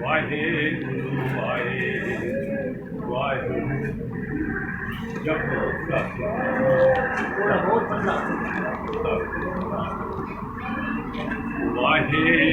ਵਾਹਿਗੁਰੂ ਵਾਹਿਗੁਰੂ ਵਾਹਿਗੁਰੂ ਜਪੋ ਵਾਹਿਗੁਰੂ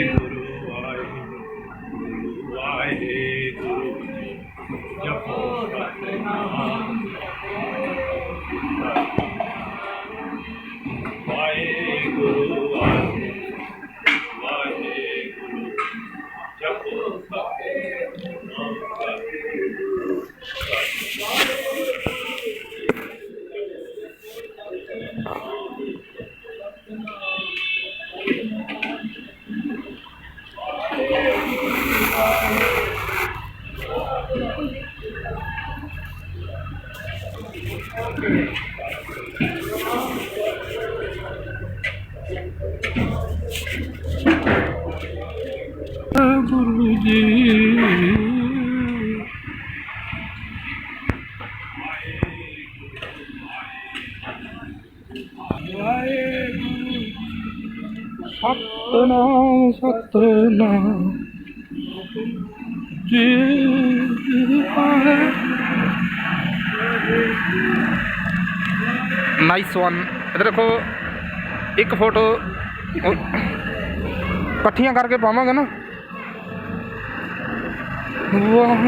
সত্য না সত্য না। नाइस वन इधर देखो एक फ़ोटो इकट्ठियाँ करके पावगे ना? वाह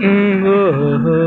Mm-hmm.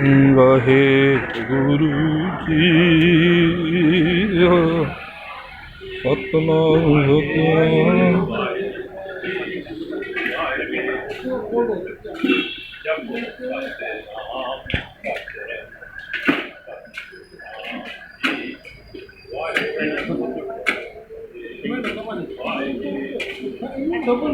বহে গুরুজি সতন তখন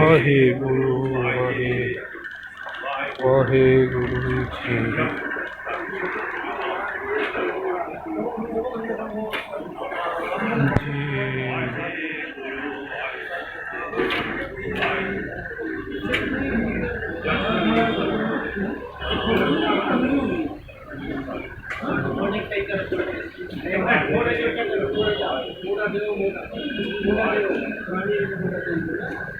ਵਾਹਿਗੁਰੂ ਵਾਹਿਗੁਰੂ ਵਾਹਿਗੁਰੂ ਜੀ ಮೂಡ ಮೂಡ ಮೂಡ ಮೂಡ ಮೂಡ ಮೂಡ ಮೂಡ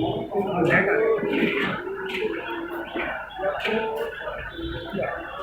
Thank you.